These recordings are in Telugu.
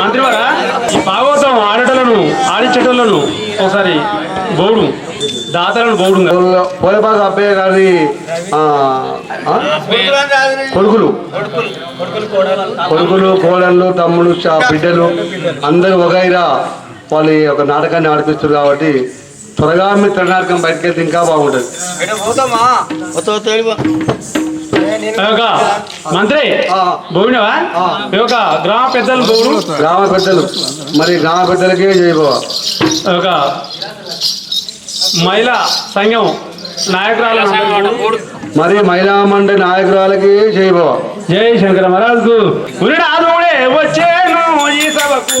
మంత్రివారా ఈ భాగవతం ఆడటలను ఆడించటలను ఒకసారి బౌడు. దాతలను బౌడు. పోలేపాక అబ్బయ్య గారి? కొడుకులు. కొడుకులు కోడళ్ళు తమ్ముడు చా- బిడ్డలు అందరూ వగైరా వాళ్ళు యొక్క నాటకాన్ని ఆడిపిస్తారు కాబట్టి త్వరగా మీ త్రినాటకం బయటకు వెళ్తే ఇంకా బాగుంటుంది. ఒక మంత్రి. బౌడినవా ఒక గ్రామ పెద్దలు బౌడు గ్రామ పెద్దలు. మరి గ్రామ పెద్దలకే చేయబో ఒక మహిళా సంఘం నాయకురాలు మరి మహిళా మండలి నాయకురాలకి చేయబో జై శంకర మహారాజు. వచ్చేను ఈ సభకు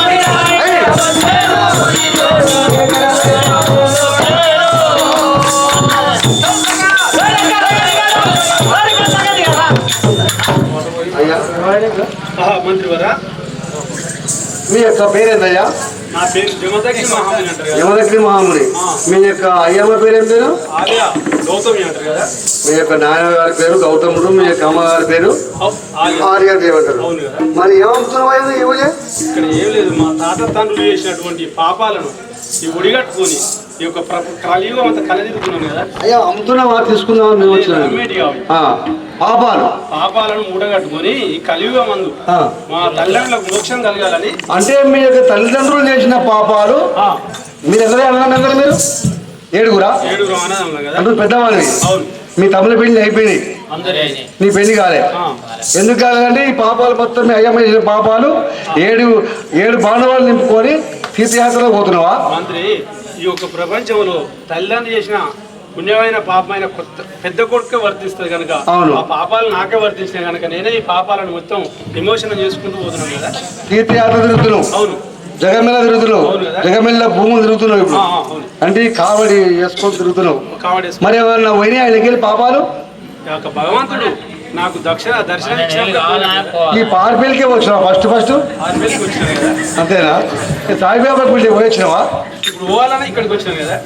మంత్రివరా మీ యొక్క పేరేందయ్యా? నా పేరు జమదగ్ని మహాముని అంటారు కదా. యమదగ్ని మహాముని. మీ యొక్క అయ్యమ్మ పేరేం పేరు? గౌతమి అంటారు కదా. మీ యొక్క నాయన గారి పేరు గౌతముడు మీ యొక్క అమ్మగారి పేరు ఆర్య అవును కదా. మరి ఏమవుతున్నావు ఊళ్ళే ఇక్కడ ఏం లేదు మా తాత తండ్రులు చేసినటువంటి పాపాలను ఈ ఒడిగట్టుకొని ఈ యొక్క కలియుగం అంతా కలదిరుతున్నాం కదా. అయ్యా అమ్ముతున్నావా తీసుకుందామా మేము పాపాలు. పాపాలను మూడగట్టుకొని ఈ కలియుగం ఆ, మా తల్లిదండ్రులకు మోక్షం కలగాలని అంటే మీ యొక్క తల్లిదండ్రులు చేసిన పాపాలు మీరు ఎవరే అన్నారు మీరు? ఏడుగురా? ఏడుగురు అన్నదమ్ములం కదా. పెద్దవాళ్ళని అవును. మీ తమ్ముల పెళ్ళి అయిపోయినాయి. అందరి నీ పెళ్ళి కాలే. ఎందుకు కాదంటే ఈ పాపాలు మొత్తం మీ అయ్యమ్మ చేసిన పాపాలు ఏడు ఏడు బాండవాళ్ళు నింపుకొని తీర్థయాత్రలో పోతున్నావా? మంత్రి ఈ యొక్క ప్రపంచంలో తల్లిదండ్రులు చేసిన పుణ్యమైన పాపమైన కొత్త పెద్ద కొడుకే వర్తిస్తుంది కనుక అవును. ఆ పాపాలు నాకే వర్తిస్తాయి కనుక నేనే ఈ పాపాలను మొత్తం విమోచన చేసుకుంటూ పోతున్నాను కదా? తీర్థయాత్ర తిరుగుతున్నావు. అవును. జగమెల్ల తిరుగుతున్నావు. జగమెల్ల భూములు తిరుగుతున్నావు ఇప్పుడు. అంటే కావడి వేసుకొని తిరుగుతున్నావు. మరి ఏమన్నా పోయినాయి ఆయనకి వెళ్ళి పాపాలు? యొక్క భగవంతుడు నాకు దక్షిణ దర్శనం ఈ పార్పిల్కే వచ్చినావా ఫస్ట్ ఫస్ట్? అంతేనా? సాయిబాబా గుడి పోయి వచ్చినావా ఇప్పుడు పోవాలని ఇక్కడికి వచ్చినాను కదా.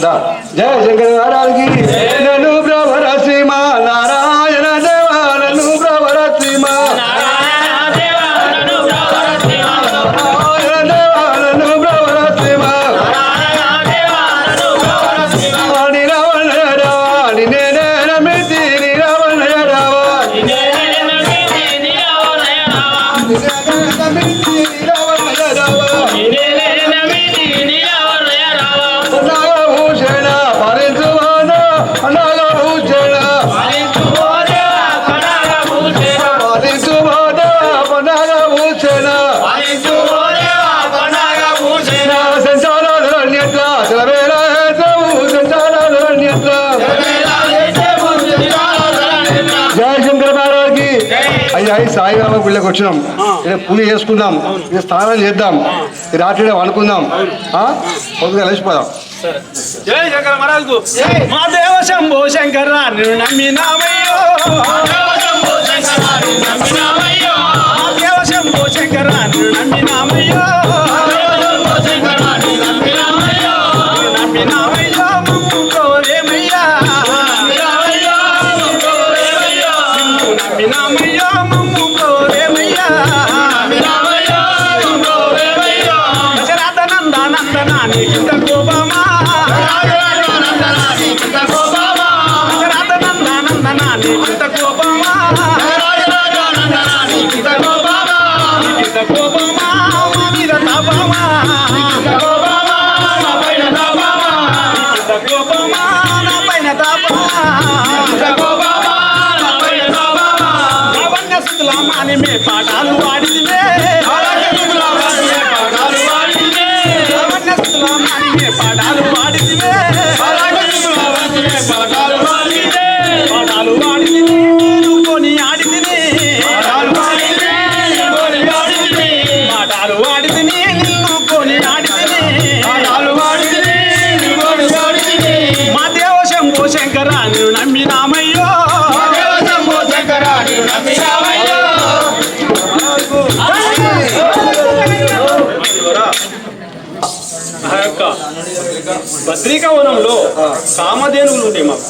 దా. జయ శంకర నారాయణకి నన్ను ప్రవర శ్రీమ నారాయణ అయ్యి సాయిబాబా గుళ్ళకి వచ్చినాం. ఇక్కడ పూజ చేసుకుందాం. ఇక స్నానం చేద్దాం. రాత్రి ఆ? పొద్దుగా సరే. జై శంకర మహారాజుకు. మా దేవ శంభో శంకర నిన్ను నమ్మినామయ్యో. మా దేవ శంభో శంకర నిన్ను నమ్మినామయ్యో. నిన్ను నమ్మినామయ్యో. భద్రికావనంలో కామధేనువులు ఉంటాయి మాకు.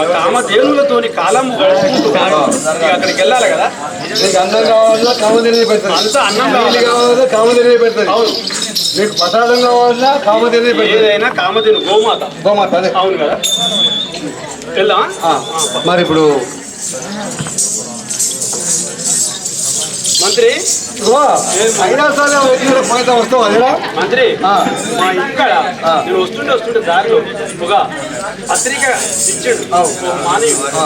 ఆ. కామధేనువులతోని కాలం అక్కడికి వెళ్ళాలి కదా? నీకు అన్నం కావాలన్నా కామదేవి పెడుతుంది అంతా అన్నం కావాలి. కామదేవి పెడుతుంది అవును. నీకు ప్రసాదం కామదేవి పెడుతుంది ఏదైనా కామధేను గోమాత. గోమాత అదే. అవును కదా? వెళ్దామా? మరి ఇప్పుడు మంత్రి అయినా సరే పోయితే వస్తావు అదేనా మంత్రి ఆ. మా ఇక్కడ. నేను వస్తుంటే వస్తుంటే దారిలో ఒక పత్రిక ఇచ్చాడు మానవుడు.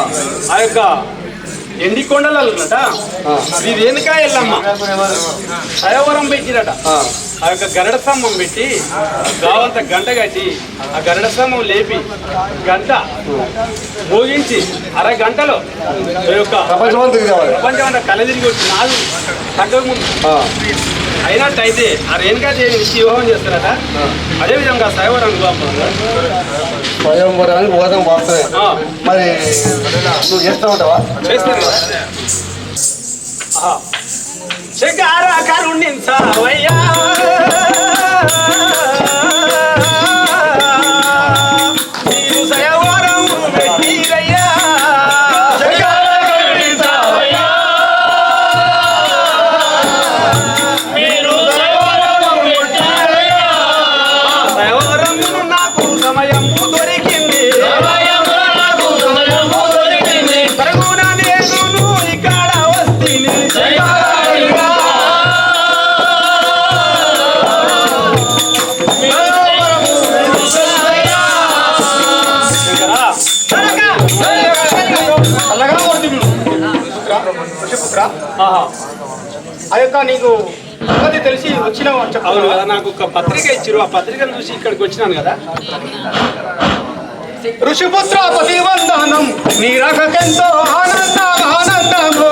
ఆ యొక్క ఎండి కొండలన్నట ఆ. ఇది వెనుక ఎల్లమ్మ సయవరం పెట్టిరట. ఆ. యొక్క గరడ స్తంభం పెట్టి గావంత గంట కట్టి ఆ గరడ స్తంభం లేపి గంట మోగించి అరగంటలో యొక్క ప్రపంచమంతకి కావాలి ప్రపంచం అంతా కలదిరిగి వచ్చి నాలుగు తగ్గక ముందు. ఆ, అయినట్టయితే ఆ రేణుకా దేవిని ఇచ్చి వివాహం చేస్తారట. అదేవిధంగా సైవరం వివాహం స్వయంవరానికి వాస్తవే ఆ, మరి నువ్వు చేస్తా ఉంటావా? ఆహా. శంకర కరుణించవయ్యా పత్రిక ఇచ్చారు. ఆ పత్రికను చూసి ఇక్కడికి వచ్చినాను కదా. ఋషిపుత్ర పతివందనం నీ రకకెంతో ఆనందం ఆనందము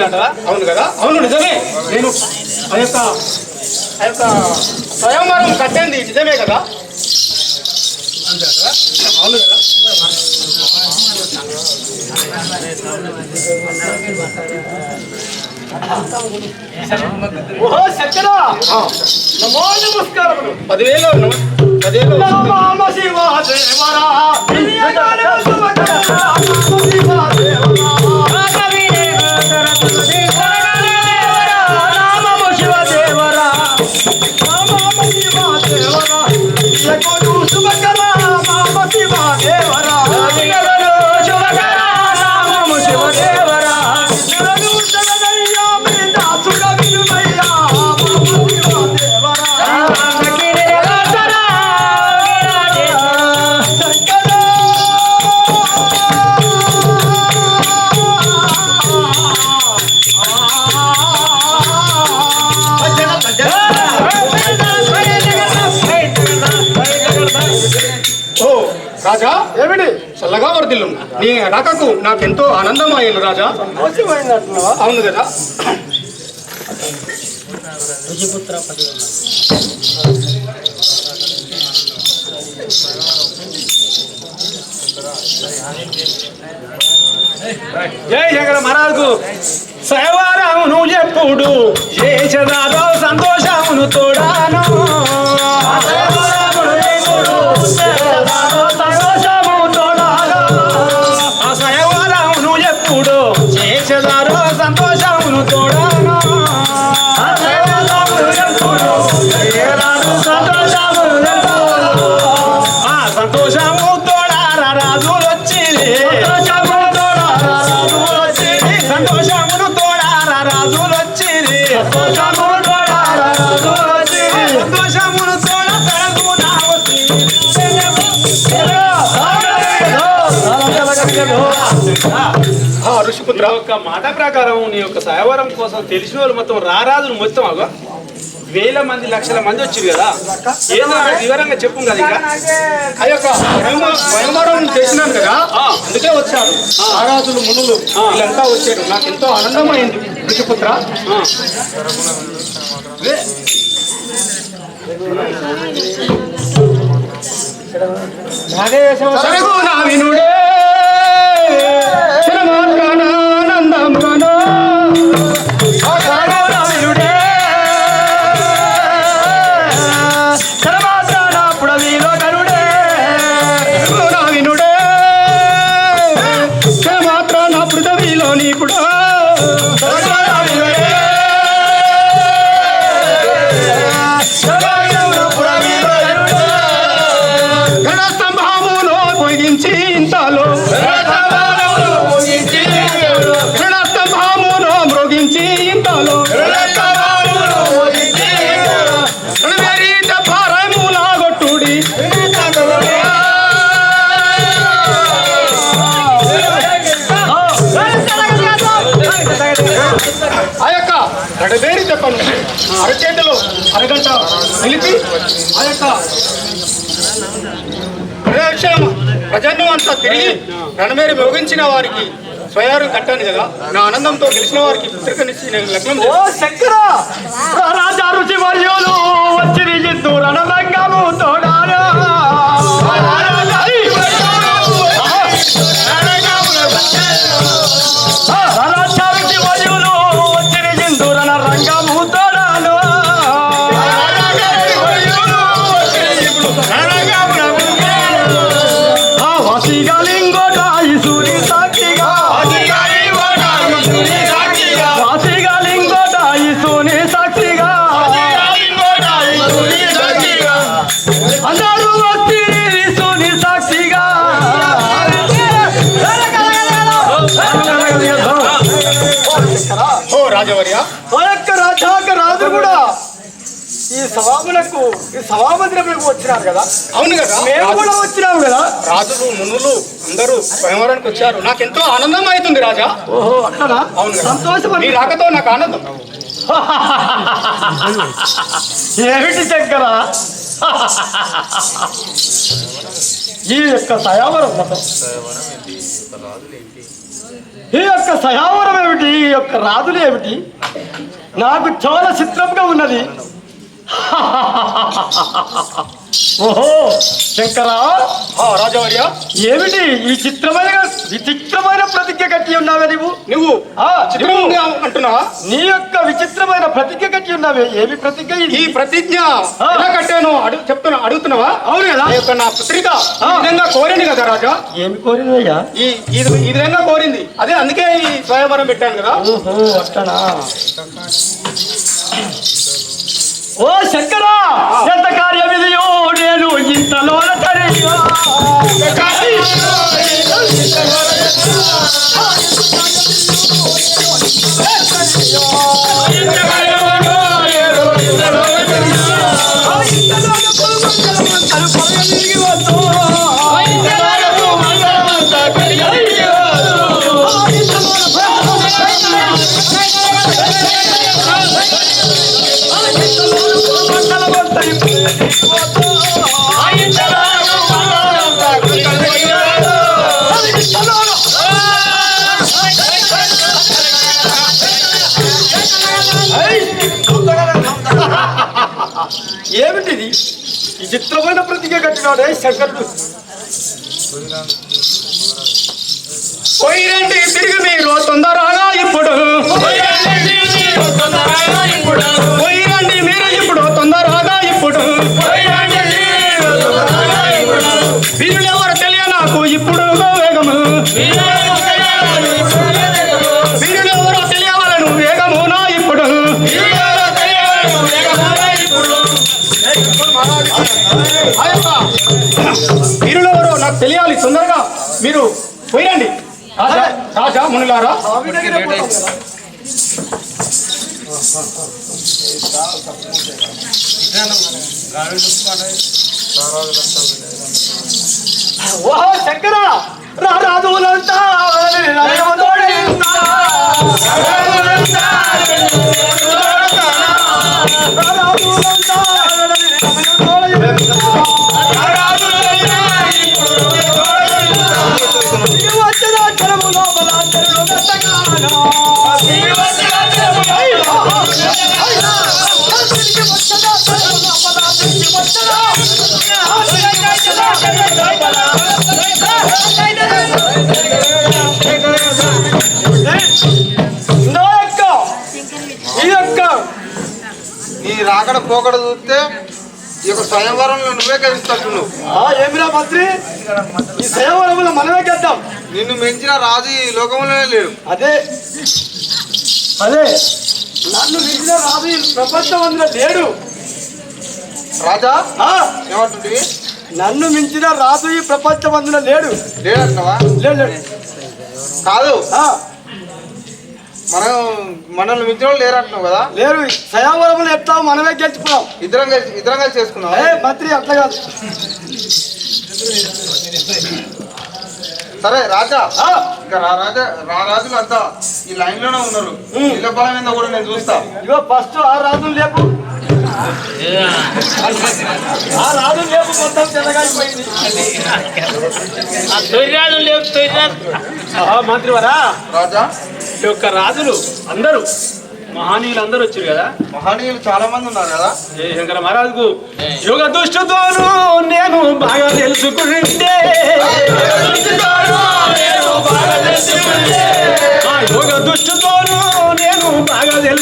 అంటారా అవును కదా? అవును నిజమే. నేను ఆ యొక్క ఆ యొక్క స్వయంవరం కట్టింది నిజమే కదా? అవును కదా ఓహో నమో నమస్కారములు. పదివేలు పదివేలు. శివ దేవరా సుభద్రా శివ దేవరా రాజా? ఏమిటి? చల్లగా వర్దిల్లు నీ రాకకు నాకెంతో ఆనందం అయింది రాజా అవును కదా. జై శంకర మహారాజుకు శైవారామును ఎప్పుడు చేసదారో సంతోషమును తోడాను. సంతోషమును తోడా యొక్క మాట ప్రకారం నీ యొక్క సయవరం కోసం తెలిసిన వాళ్ళు మొత్తం రారాజులు మొత్తం అగో వేల మంది లక్షల మంది వచ్చింది కదా. ఏదో వివరంగా చెప్పు కదా ఇంకా. ఆ యొక్క చేసినాను కదా. అందుకే వచ్చారు ఆరాజులు మునులు వీళ్ళంతా వచ్చారు. నాకు ఎంతో ఆనందమైంది ఋషిపుత్ర ఆ. సరగు నా వినుడే క్షణమాత్రానందంబును. ఆ సరగు గడవేరి చెప్పను అరచేతిలో అరగంట నిలిపి ఆ యొక్క ప్రదక్షిణ ప్రజలను అంతా తిరిగి రణమేరు మోగించిన వారికి స్వయారు కట్టాను కదా. నా ఆనందంతో గెలిచిన వారికి పుత్రికనిచ్చి నేను లగ్నం ఓ రాజా రుచి వర్యులు వచ్చి నిజిత్తు ఈ సభాములకు ఈ సభామందిరములకు వచ్చినారు కదా? అవును కదా. మేము కూడా వచ్చినాము కదా? రాజులు మునులు అందరూ స్వయంవరానికి వచ్చారు. నాకు ఎంతో ఆనందం అవుతుంది రాజా. ఓహో అట్లనా అవును నీ రాకతో నాకు ఆనందం. ఏమిటి శంకర? ఈ యొక్క సయావరం ఈ యొక్క సయావరం ఏమిటి? ఈ యొక్క రాజులు ఏమిటి? నాకు చాలా చిత్రంగా ఉన్నది. ఓహో శంకరా? రాజవర్య. ఏమిటి ఈ చిత్రమైన విచిత్రమైన ప్రతిజ్ఞ కట్టి ఉన్నావే నీవు? నువ్వు చిత్రంగా అంటున్నావా? నీ యొక్క విచిత్రమైన ప్రతిజ్ఞ కట్టి ఉన్నావే. ఏమి ప్రతిజ్ఞ ఈ ప్రతిజ్ఞ. ఎలా కట్టాను అడుగు చెప్తున్నా అడుగుతున్నావా? అవును కదా. ఆ యొక్క నా పుత్రిక ఈ ఆ. విధంగా కోరింది కదా రాజా? ఏమి కోరినయ్యా ఈ ఈ ఈ విధంగా కోరింది. అదే అందుకే ఈ స్వయంవరం పెట్టాను కదా. ఓహో ఓ శంకర ఎంత కార్యం ఇది నేను ఇంతలో Thank ఏమిటిది? ఈ చిత్రమైన ప్రతిజ్ఞ కట్టినాడే శంకరుడు పోయిరండి తిరిగి మీరు తొందరగా ఇప్పుడు. పోయి వీరులు ఎవరో నాకు తెలియాలి తొందరగా మీరు పోయిరండి. రాజా మునులారా. ఓహో శంకర రాజులంతా రాజులంతా రాకడ పోకడ చూస్తే ఈ యొక్క స్వయంవరంలో నువ్వే గెలుస్తున్నట్టు ఆ, ఏమిరా మంత్రి? ఈ స్వయంవరంలో మనమే గద్దాం నిన్ను మించిన రాజు ఈ లోకంలోనే లేడు. అదే. అదే. నన్ను మించిన రాజు ఈ ప్రపంచం అందులో లేడు. రాజా? ఏమంటుంది? నన్ను మించిన రాజు ఈ ప్రపంచం అందులో లేడు. లేడంటావా? లేడు కాదు. మనం మనల్ని మించిన వాళ్ళు లేరంటున్నావు కదా? లేరు. స్వయంవరములు ఎట్లా మనమే గెలుచుకున్నాం ఇద్దరం కలిసి ఇద్దరం కలిసి చేసుకున్నావు? ఏ మంత్రి అట్లా కాదు. సరే రాజా. ఆ, ఇంకా రా రాజా రా రాజులు అంతా ఈ లైన్లోనే ఉన్నారు ఇళ్ళ బలం ఏందో కూడా నేను చూస్తా. ఇగో ఫస్ట్ ఆ రాజులు లేపు. ఆ రాజులు లేపు మొత్తం తెల్లగాలిపోయింది. ఆహా, మంత్రివరా? రాజా. ఈ యొక్క రాజులు అందరూ మహనీయులు అందరూ వచ్చారు కదా? మహనీయులు చాలా మంది ఉన్నారు కదా? జయ శంకర మహారాజుకు యుగ దుష్టుతోను నేను బాగా తెలుసుకుంటే.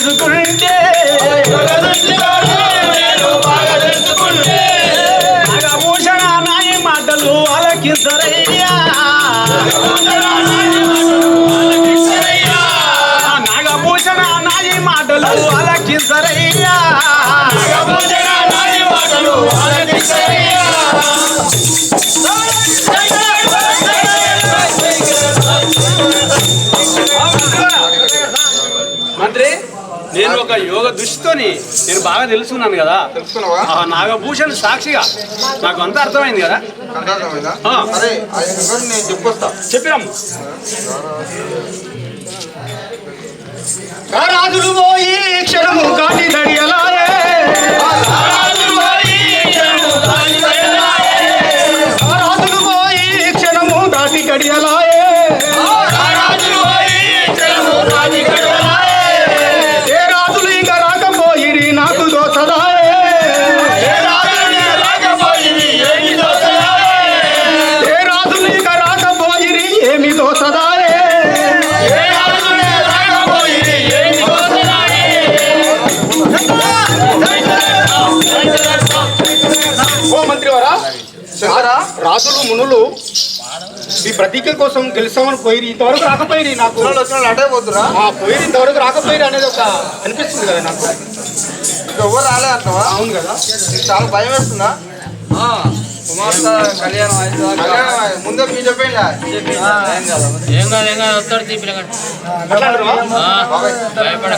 తెలుసుకుంటే. నాగభూషణ నాయి మాటలు అలకించరయ్యా నాగభూషణ నాయి మాటలు అలకించరయ్యా మంత్రి? నేను ఒక యోగ దృష్టితోని నేను బాగా తెలుసుకున్నాను కదా. తెలుసుకున్నావా? ఆ నాగభూషణ్ సాక్షిగా నాకు అంతా అర్థమైంది కదా? ఆ. సరే ఆయన వివరణ నేను రాజులు పోయి క్షణము కాటి దడియలాయే రాజులు మునులు ఈ ప్రతీక కోసం గెలుస్తామని పోయి ఇంతవరకు రాకపోయి నాకు. అటే పోతురా పోయి ఇంతవరకు రాకపోయి అనేది ఒక అనిపిస్తుంది కదా నాకు. ఇంకా ఎవరు రాలే అంటావా? అవును కదా. చాలా భయం వేస్తుందా? కళ్యాణం ముందే మీ చెప్పేలా ఏం కాదు. ఏం కాదు వస్తాడు? భయపడ